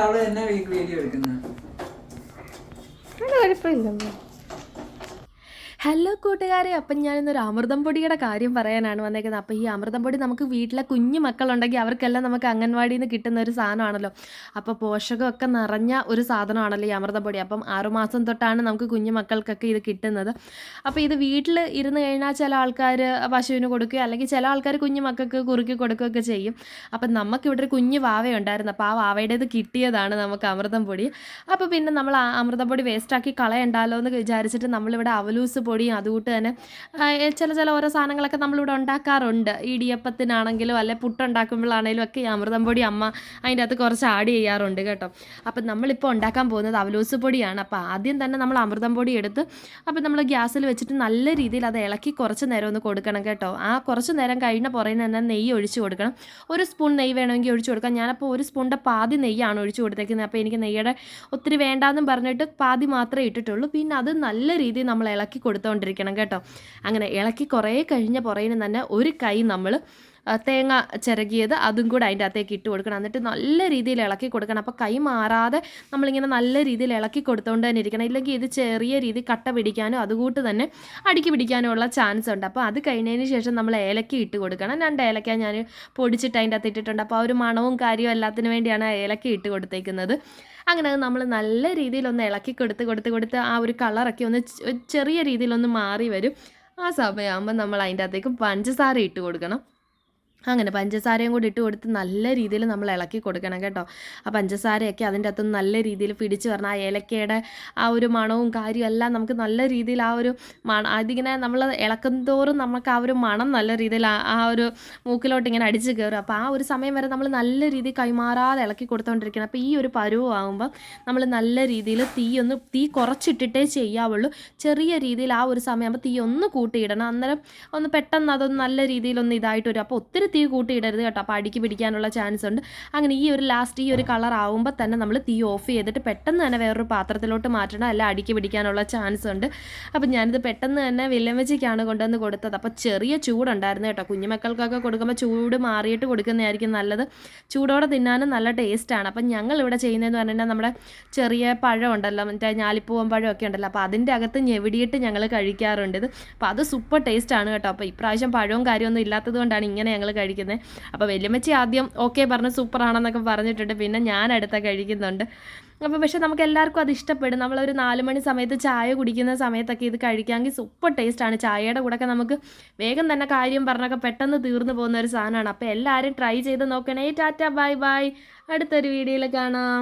അവൾ തന്നെ വീഡിയോ എടുക്കുന്നത് ഹലോ കൂട്ടുകാരെ. അപ്പം ഞാനിന്നൊരു അമൃതം പൊടിയുടെ കാര്യം പറയാനാണ് വന്നേക്കുന്നത്. അപ്പോൾ ഈ അമൃതം പൊടി നമുക്ക് വീട്ടിലെ കുഞ്ഞു മക്കളുണ്ടെങ്കിൽ അവർക്കെല്ലാം നമുക്ക് അംഗൻവാടിയിൽ നിന്ന് കിട്ടുന്ന ഒരു സാധനമാണല്ലോ. അപ്പോൾ പോഷകമൊക്കെ നിറഞ്ഞ ഒരു സാധനമാണല്ലോ ഈ അമൃതം പൊടി. അപ്പം ആറുമാസം തൊട്ടാണ് നമുക്ക് കുഞ്ഞു മക്കൾക്കൊക്കെ ഇത് കിട്ടുന്നത്. അപ്പോൾ ഇത് വീട്ടിൽ ഇരുന്ന് കഴിഞ്ഞാൽ ചില ആൾക്കാർ പശുവിന് കൊടുക്കുകയോ അല്ലെങ്കിൽ ചില ആൾക്കാർ കുഞ്ഞു മക്കൾക്ക് കുറുക്കി കൊടുക്കുകയൊക്കെ ചെയ്യും. അപ്പം നമുക്കിവിടെ ഒരു കുഞ്ഞു വാവയുണ്ടായിരുന്നു. അപ്പോൾ ആ വാവയുടേത് കിട്ടിയതാണ് നമുക്ക് അമൃതം പൊടി. അപ്പോൾ പിന്നെ നമ്മൾ ആ അമൃതം പൊടി വേസ്റ്റാക്കി കളയണ്ടല്ലോ എന്ന് വിചാരിച്ചിട്ട് നമ്മളിവിടെ അവലൂസ് പൊടിയും അതുകൂട്ട് തന്നെ ചില ചില ഓരോ സാധനങ്ങളൊക്കെ നമ്മളിവിടെ ഉണ്ടാക്കാറുണ്ട്. ഇടിയപ്പത്തിനാണെങ്കിലും അല്ലെ പുട്ടുണ്ടാക്കുമ്പോഴാണെങ്കിലും ഒക്കെ അമൃതം പൊടി അമ്മ അതിന്റെ അകത്ത് കുറച്ച് ആഡ് ചെയ്യാറുണ്ട് കേട്ടോ. അപ്പം നമ്മളിപ്പോൾ ഉണ്ടാക്കാൻ പോകുന്നത് അവലോസ് പൊടിയാണ്. അപ്പോൾ ആദ്യം തന്നെ നമ്മൾ അമൃതം പൊടി എടുത്ത് അപ്പം നമ്മൾ ഗ്യാസിൽ വെച്ചിട്ട് നല്ല രീതിയിൽ അത് ഇളക്കി കുറച്ച് നേരം ഒന്ന് കൊടുക്കണം കേട്ടോ. ആ കുറച്ച് നേരം കഴിഞ്ഞ പുറയിൽ തന്നെ നെയ്യ് ഒഴിച്ച് കൊടുക്കണം. ഒരു സ്പൂൺ നെയ്യ് വേണമെങ്കിൽ ഒഴിച്ച് കൊടുക്കാം. ഞാനപ്പോൾ ഒരു സ്പൂണിന്റെ പാതി നെയ്യാണ് ഒഴിച്ച് കൊടുത്തേക്കുന്നത്. അപ്പോൾ എനിക്ക് നെയ്യുടെ ഒത്തിരി വേണ്ടാന്നും പറഞ്ഞിട്ട് പാതി മാത്രമേ ഇട്ടിട്ടുള്ളൂ. പിന്നെ അത് നല്ല രീതിയിൽ നമ്മൾ ഇളക്കി കൊടുത്തുകൊണ്ടിരിക്കണം കേട്ടോ. അങ്ങനെ ഇളക്കി കുറേ കഴിഞ്ഞ പുറകിന് തന്നെ ഒരു കൈ നമ്മൾ തേങ്ങ ചിരകിയത് അതും കൂടെ അതിന്റെ അകത്തേക്ക് ഇട്ട് കൊടുക്കണം. എന്നിട്ട് നല്ല രീതിയിൽ ഇളക്കി കൊടുക്കണം. അപ്പോൾ കൈ മാറാതെ നമ്മളിങ്ങനെ നല്ല രീതിയിൽ ഇളക്കി കൊടുത്തുകൊണ്ട് തന്നെ ഇരിക്കണം. ഇല്ലെങ്കിൽ ഇത് ചെറിയ രീതി കട്ട പിടിക്കാനും അതുകൂട്ട് തന്നെ അടുക്കി പിടിക്കാനോ ഉള്ള ചാൻസ് ഉണ്ട്. അപ്പോൾ അത് കഴിഞ്ഞതിന് ശേഷം നമ്മൾ ഏലക്ക ഇട്ട് കൊടുക്കണം. രണ്ട് ഏലക്ക ഞാൻ പൊടിച്ചിട്ട് അതിന്റെ അകത്ത് ഇട്ടിട്ടുണ്ട്. അപ്പോൾ ആ ഒരു മണവും കാര്യവും എല്ലാത്തിനു വേണ്ടിയാണ് ഏലക്ക ഇട്ട് കൊടുത്തേക്കുന്നത്. അങ്ങനെ അത് നമ്മൾ നല്ല രീതിയിൽ ഒന്ന് ഇളക്കി കൊടുത്ത് കൊടുത്ത് കൊടുത്ത് ആ ഒരു കളറൊക്കെ ഒന്ന് ചെറിയ രീതിയിലൊന്ന് മാറി വരും. ആ സമയമാകുമ്പോൾ നമ്മൾ അതിന്റെ അകത്തേക്ക് പഞ്ചസാര ഇട്ട് കൊടുക്കണം. അങ്ങനെ പഞ്ചസാരയും കൂടി ഇട്ട് കൊടുത്ത് നല്ല രീതിയിൽ നമ്മൾ ഇളക്കി കൊടുക്കണം കേട്ടോ. ആ പഞ്ചസാരയൊക്കെ അതിന്റെ അകത്ത് നല്ല രീതിയിൽ പിടിച്ച് വരണം. ആ ഏലക്കയുടെ ആ ഒരു മണവും കാര്യവും എല്ലാം നമുക്ക് നല്ല രീതിയിൽ ആ ഒരു മണ അതിങ്ങനെ നമ്മൾ ഇളക്കും തോറും നമുക്ക് ആ ഒരു മണം നല്ല രീതിയിൽ ആ- ഒരു മൂക്കിലോട്ട് ഇങ്ങനെ അടിച്ച് കയറും. അപ്പോൾ ആ ഒരു സമയം വരെ നമ്മൾ നല്ല രീതിയിൽ കൈമാറാതെ ഇളക്കി കൊടുത്തുകൊണ്ടിരിക്കണം അപ്പോൾ ഈ ഒരു പരുവാകുമ്പോൾ നമ്മൾ നല്ല രീതിയിൽ തീ ഒന്ന് തീ കുറച്ചിട്ടിട്ടേ ചെയ്യാവുള്ളൂ. ചെറിയ രീതിയിൽ ആ ഒരു സമയം ആകുമ്പോൾ തീ ഒന്ന് കൂട്ടിയിടണം. അന്നേരം ഒന്ന് പെട്ടെന്ന് അതൊന്ന് നല്ല രീതിയിൽ ഒന്ന് ഇതായിട്ട് വരും. അപ്പോൾ ഒത്തിരി തീ കൂട്ടിയിടരുത് കേട്ടോ. അപ്പോൾ അടിക്ക് പിടിക്കാനുള്ള ചാൻസ് ഉണ്ട്. അങ്ങനെ ഈ ഒരു ലാസ്റ്റ് ഈ ഒരു കളർ ആവുമ്പോൾ തന്നെ നമ്മൾ തീ ഓഫ് ചെയ്തിട്ട് പെട്ടെന്ന് തന്നെ വേറൊരു പാത്രത്തിലോട്ട് മാറ്റണം. അല്ല അടിക്ക് പിടിക്കാനുള്ള ചാൻസ് ഉണ്ട്. അപ്പോൾ ഞാനിത് പെട്ടെന്ന് തന്നെ വില്ലമ്മച്ചിക്കാണ് കൊണ്ടുവന്ന് കൊടുത്തത്. അപ്പോൾ ചെറിയ ചൂടുണ്ടായിരുന്നു കേട്ടോ. കുഞ്ഞുമക്കൾക്കൊക്കെ കൊടുക്കുമ്പോൾ ചൂട് മാറിയിട്ട് കൊടുക്കുന്നതായിരിക്കും നല്ലത്. ചൂടോടെ തിന്നാനും നല്ല ടേസ്റ്റാണ് അപ്പം ഞങ്ങൾ ഇവിടെ ചെയ്യുന്നതെന്ന് പറഞ്ഞാൽ നമ്മുടെ ചെറിയ പഴം ഉണ്ടല്ലോ. മറ്റേ ഞാലിപ്പൂവൻ പഴമൊക്കെ ഉണ്ടല്ലോ. അപ്പോൾ അതിന്റെ അകത്ത് ഞെവിടിയിട്ട് ഞങ്ങൾ കഴിക്കാറുണ്ട് ഇത്. അപ്പോൾ അത് സൂപ്പർ ടേസ്റ്റാണ് കേട്ടോ. അപ്പോൾ ഇപ്രാവശ്യം പഴവും കാര്യമൊന്നും ഇല്ലാത്തത് കൊണ്ടാണ് ഇങ്ങനെ ഞങ്ങൾ കഴിക്കുന്നത് അപ്പോൾ വല്യമ്മച്ചി ആദ്യം ഓക്കെ പറഞ്ഞ് സൂപ്പറാണെന്നൊക്കെ പറഞ്ഞിട്ടുണ്ട്. പിന്നെ ഞാൻ അടുത്ത കഴിക്കുന്നുണ്ട്. അപ്പോൾ പക്ഷേ നമുക്ക് എല്ലാവർക്കും അത് ഇഷ്ടപ്പെടും. നമ്മളൊരു നാല് മണി സമയത്ത് ചായ കുടിക്കുന്ന സമയത്തൊക്കെ ഇത് കഴിക്കാമെങ്കിൽ സൂപ്പർ ടേസ്റ്റാണ് ചായയുടെ കൂടെയൊക്കെ നമുക്ക് വേഗം തന്നെ കാര്യം പറഞ്ഞൊക്കെ പെട്ടെന്ന് തീർന്നു പോകുന്ന ഒരു സാധനമാണ്. അപ്പോൾ എല്ലാവരും ട്രൈ ചെയ്ത് നോക്കണേ. ടാറ്റ ബൈ ബൈ അടുത്തൊരു വീഡിയോയിൽ കാണാം.